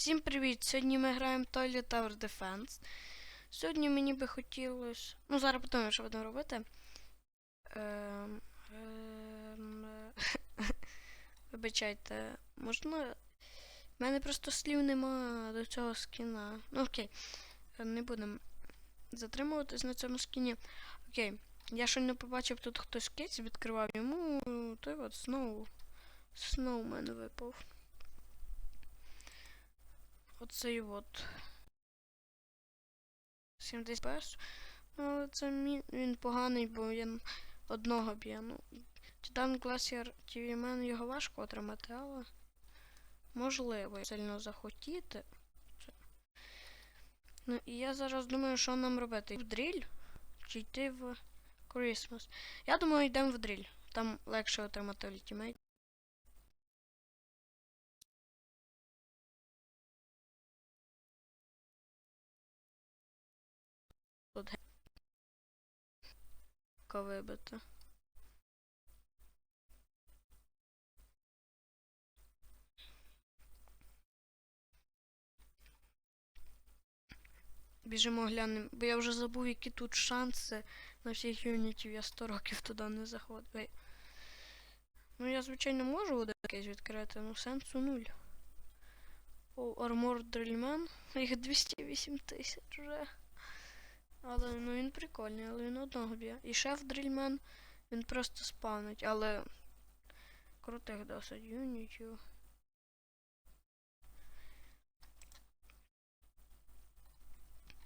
Всім привіт! Сьогодні ми граємо Toilet Tower Defense. Сьогодні мені би хотілося. Ну, зараз подумаємо, що будемо робити. Ем, ем, Вибачайте, можна. У мене просто слів нема до цього скіна. Ну окей. Не будемо затримуватись на цьому скіні. Окей. Я щойно побачив, тут хтось кейс відкривав йому. Той от знову. Сноумен випав. Оцей от. 70 PS. Ну, але це мі... він поганий, бо він одного б'є. Ну, Titan Glacier TV його важко отримати, але можливо сильно захотіти. Ну і я зараз думаю, що нам робити. В дріль чи йти в Christmas. Я думаю, йдемо в дріль. Там легше отримати ультимейт. Гека вибити. Біжимо глянемо, бо я вже забув, які тут шанси на всіх юнітів. Я 100 років туди не заходив. Ну я, звичайно, можу один якийсь відкрити, але сенсу нуль. О, Armor Drillman. Їх 208 тисяч вже. Але ну він прикольний, але він одного б'є. І шеф дрільмен, він просто спавнить, але крутих досить юнітів.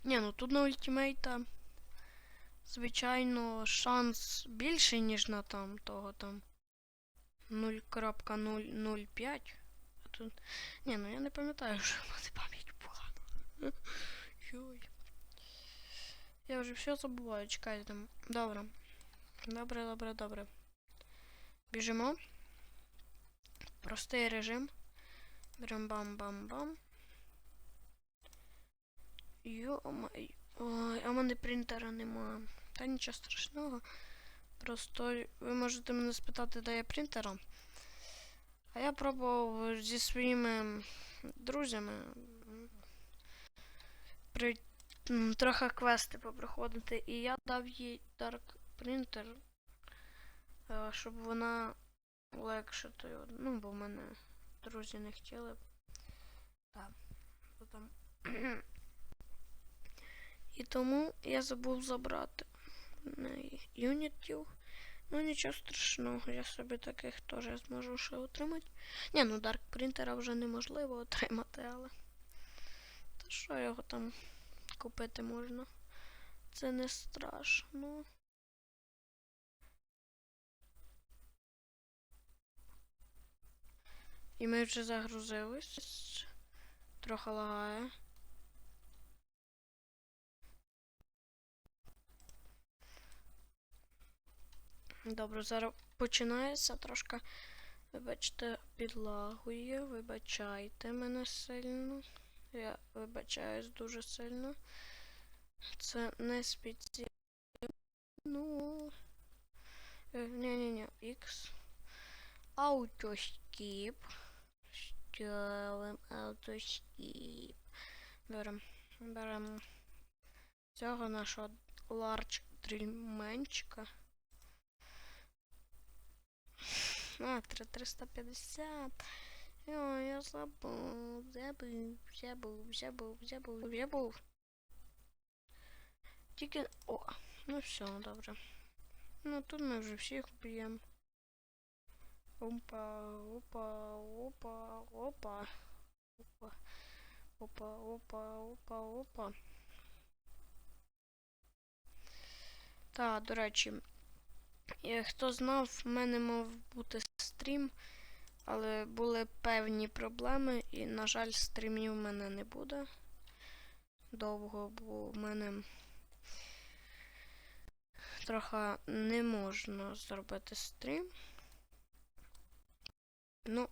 Ні, ну тут на ультимейта, звичайно, шанс більший, ніж на там того там 0.005. А тут. Ні, ну я не пам'ятаю, що в мене пам'ять погана. Йой. Я вже все забуваю, чекайте там. Добре. Добре, добре, добре. Біжимо. Простий режим. Берем бам-бам-бам. Йо-май. Ой, а в мене принтера нема. Та нічого страшного. Просто ви можете мене спитати, де я принтера. А я пробував зі своїми друзями трохи квести попроходити, і я дав їй Dark Printer, е, щоб вона легше от- ну, бо в мене друзі не хотіли. Так. бо. І тому я забув забрати юнітів. Ну нічого страшного, я собі таких теж зможу ще отримати. Ні, ну Dark Printer вже неможливо отримати, але. Та що його там купити можна. Це не страшно. І ми вже загрузились. Трохи лагає. Добре, зараз починається трошки. Вибачте, підлагує, вибачайте мене сильно. Я вибачаюсь дуже сильно. Це не спеціально. Ну. Ні-ні-ні, X. Autoskip. Ставим autoskip. Берем. Берем цього нашого large дрільменчика. А, 350. О, я забув, забув, забув, забув, забув, забув. Тільки. О, ну все, добре. Ну тут ми вже всіх б'ємо. Опа, опа, опа, опа. Опа. Опа, опа, опа, опа. Так, до речі. е, Хто знав, в мене мав бути стрім, але були певні проблеми, і, на жаль, стрімів в мене не буде довго, бо в мене трохи не можна зробити стрім. Ну,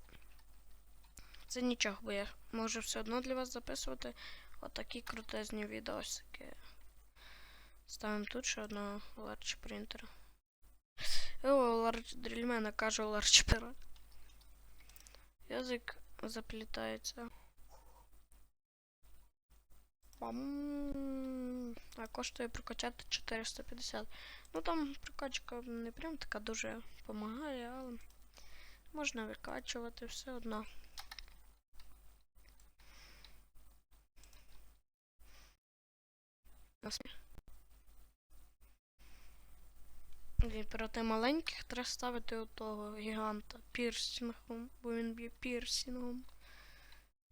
це нічого, бо я можу все одно для вас записувати отакі крутезні відосики. Ставимо тут ще одного ларч принтера. О, ларч дрільмена кажу ларч пера. Язик заплітається. А коштує прокачати 450. Ну там прокачка не прям така дуже допомагає, але можна викачувати все одно. Насмі- Проти маленьких треба ставити отого гіганта пірсінгом, бо він б'є пірсінгом.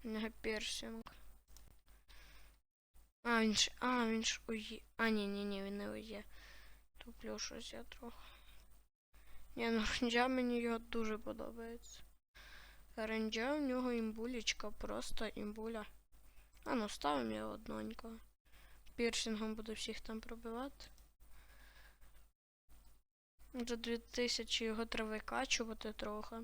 У нього пірсінг. А, він ж. А, він ж ує. А, ні, ні, ні, він не ує. Туплю щось я трохи. Ні, ну ренджа мені його дуже подобається. Ренджа у нього імбулечка, просто імбуля. А ну ставимо його одненько. Пірсінгом буду всіх там пробивати. За 2000 його треба викачувати трохи.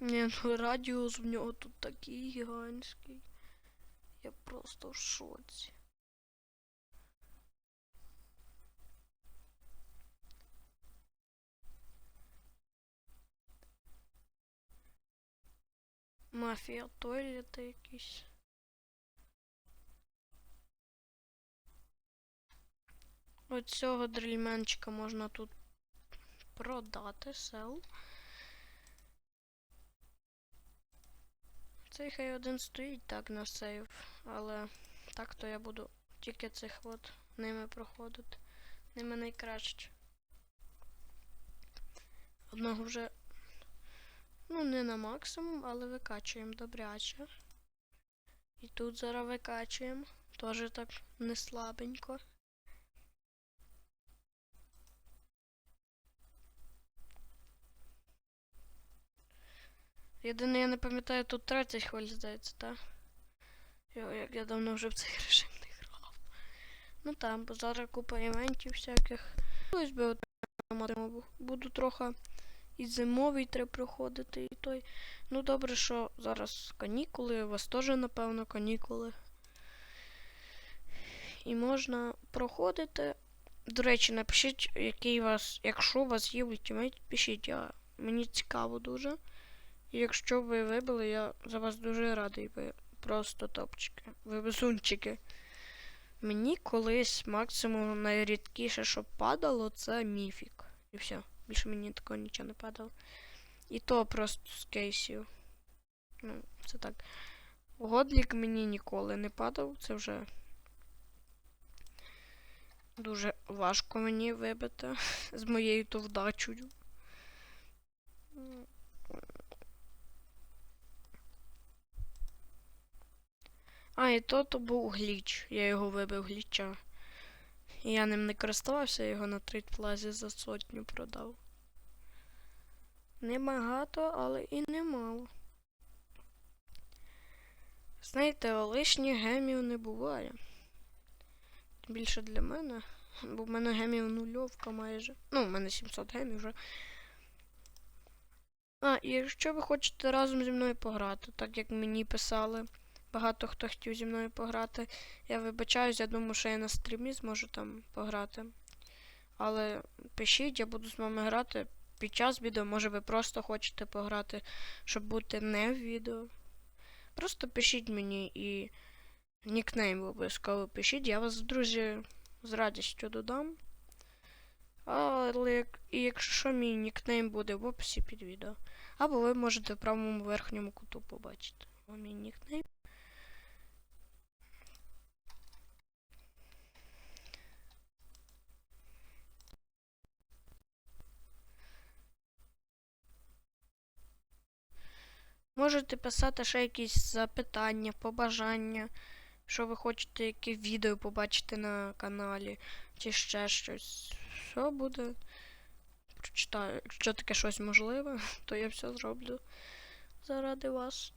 Ні, ну радіус в нього тут такий гігантський. Я просто в шоці. Мафія тойлети якісь. От цього дрільменчика можна тут продати, сел. Цей хай один стоїть так на сейв, але так то я буду тільки цих от ними проходити. Ними найкраще. Одного вже, ну, не на максимум, але викачуємо добряче. І тут зараз викачуємо. Теж так не слабенько. Єдине, я не пам'ятаю, тут 30 хвиль, здається, так? Йо, як я давно вже в цей режим не грав. Ну там, бо зараз купа івентів всяких. Колись би от. Буду трохи і зимовий треба проходити, і той. Ну добре, що зараз канікули, у вас теж, напевно, канікули. І можна проходити. До речі, напишіть, який у вас, якщо у вас є ультимейт, пишіть, я, мені цікаво дуже. Якщо ви вибили, я за вас дуже радий. Ви просто топчики. Ви везунчики. Мені колись максимум найрідкіше, що падало, це міфік. І все. Більше мені такого нічого не падало. І то просто з кейсів. Ну, це так. Годлік мені ніколи не падав, це вже дуже важко мені вибити з моєю то вдачею. А, і то то був гліч. Я його вибив гліча. І я ним не користувався, я його на трейдплазі за сотню продав. Небагато, але і немало. Знаєте, лишніх гемів не буває. Більше для мене. Бо в мене гемів нульовка майже. Ну, в мене 700 гемів вже. А, і якщо ви хочете разом зі мною пограти, так як мені писали, багато хто хотів зі мною пограти. Я вибачаюсь, я думаю, що я на стрімі зможу там пограти. Але пишіть, я буду з вами грати під час відео, може ви просто хочете пограти, щоб бути не в відео. Просто пишіть мені і нікнейм обов'язково пишіть, я вас, друзі, з радістю додам. Але і якщо мій нікнейм буде в описі під відео. Або ви можете в правому верхньому куту побачити. Мій нікнейм. Можете писати ще якісь запитання, побажання, що ви хочете, яке відео побачити на каналі, чи ще щось. Все буде. Прочитаю. Якщо таке щось можливе, то я все зроблю заради вас.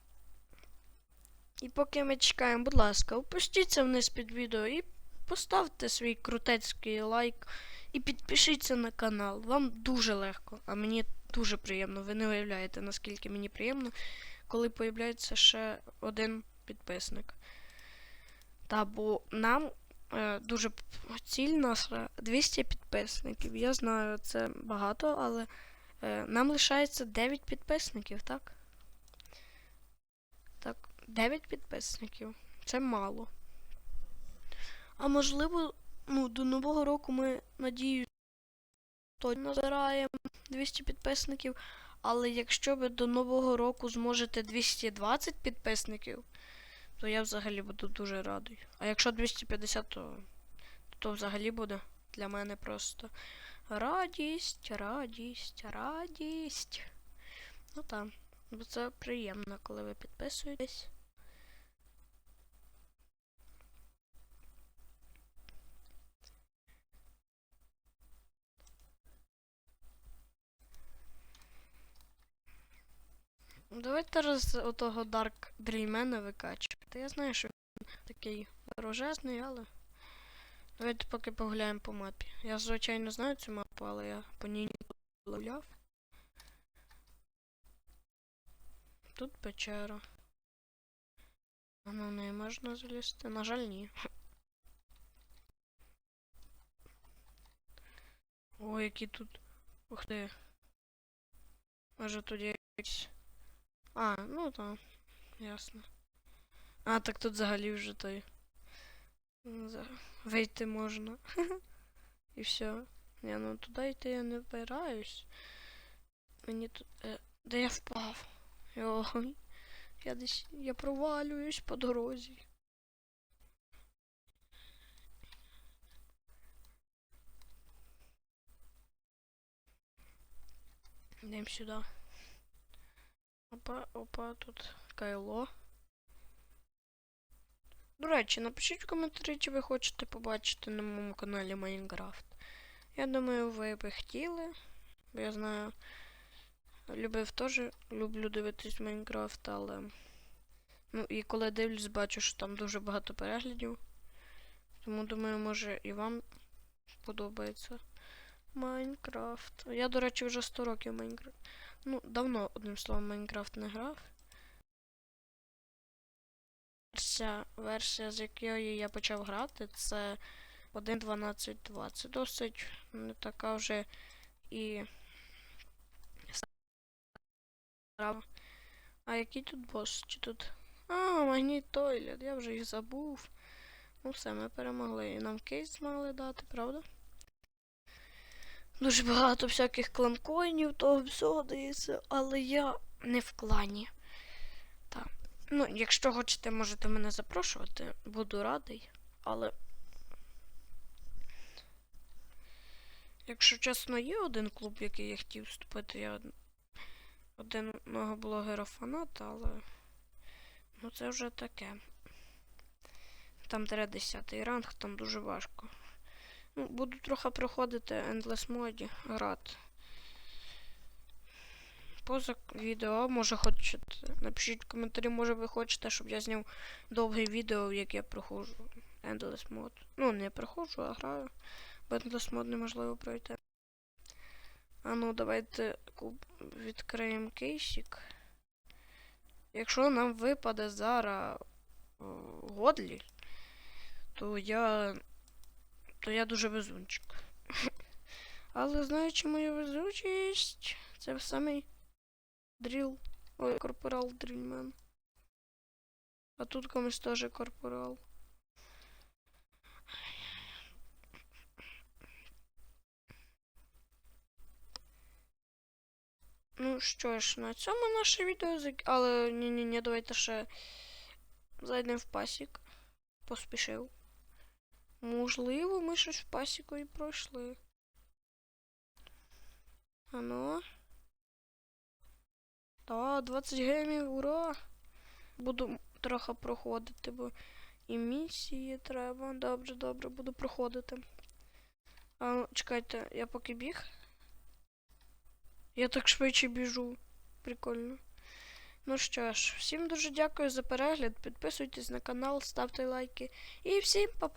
І поки ми чекаємо, будь ласка, опустіться вниз під відео і поставте свій крутецький лайк і підпишіться на канал. Вам дуже легко, а мені дуже приємно. Ви не уявляєте, наскільки мені приємно, коли появляється ще один підписник. Та бо нам е, дуже п- ціль наша 200 підписників. Я знаю, це багато, але е, нам лишається 9 підписників, так? Так, 9 підписників. Це мало. А можливо, ну, до Нового року ми, надіюсь, точно назбираємо 200 підписників. Але якщо ви до Нового року зможете 220 підписників, то я взагалі буду дуже радий. А якщо 250, то, то взагалі буде для мене просто радість, радість, радість. Ну так. Бо це приємно, коли ви підписуєтесь. Давайте раз отого Dark Dreamена викачувати. Я знаю, що він такий рожезний, але. Давайте поки погуляємо по мапі. Я, звичайно, знаю цю мапу, але я по ній не гуляв. Тут печера. А на неї можна залізти? На жаль, ні. Ой, які тут. Ух ти. Може тут якісь. А, ну там. Ясно. А, так тут взагалі вже той. за- Вийти можна. І все. Ні, ну туди йти я не вбираюсь. Мені тут. Е, де я впав? Ой. Я десь. Я провалююсь по дорозі. Йдемо сюди. Опа, опа, тут кайло. До речі, напишіть в коментарі, чи ви хочете побачити на моєму каналі Майнкрафт. Я думаю, ви би хотіли. Бо я знаю, любив теж, люблю дивитись Майнкрафт, але. Ну і коли дивлюсь, бачу, що там дуже багато переглядів. Тому думаю, може і вам подобається Майнкрафт. Я, до речі, вже 100 років Майнкрафт. Ну, давно, одним словом, Майнкрафт не грав. Версія, версія, з якої я почав грати, це 1.12.2. Це досить не така вже і. А який тут бос? Чи тут. А, магніт тойлет, я вже їх забув. Ну все, ми перемогли. І нам кейс змогли дати, правда? Дуже багато всяких кланкоїнів, того всього дається, але я не в клані. Так. Ну, якщо хочете, можете мене запрошувати, буду радий, але. Якщо чесно, є один клуб, в який я хотів вступити, я од- одного блогера фаната, але. Ну це вже таке. Там треба 10 ранг, там дуже важко. Ну, буду трохи проходити Endless моді грати. Поза відео, може хочете. Напишіть в коментарі, може ви хочете, щоб я зняв довге відео, як я проходжу Endless мод. Ну, не проходжу, а граю. Бо Endless мод неможливо пройти. А ну, давайте відкриємо кейсик. Якщо нам випаде зараз Годлі, то я то я дуже везунчик. Але знаючи мою везучість, це самий дріл. Ой, корпорал дрільмен. А тут комусь теж корпорал. Ну що ж, на цьому наше відео зак... Але ні-ні-ні, давайте ще зайдемо в пасік. Поспішив. Можливо, ми щось в пасіку і пройшли. Ано. Та, 20 гемів, ура! Буду трохи проходити, бо і місії треба. Добре, добре, буду проходити. А, чекайте, я поки біг. Я так швидше біжу. Прикольно. Ну що ж, всім дуже дякую за перегляд. Підписуйтесь на канал, ставте лайки. І всім па-па!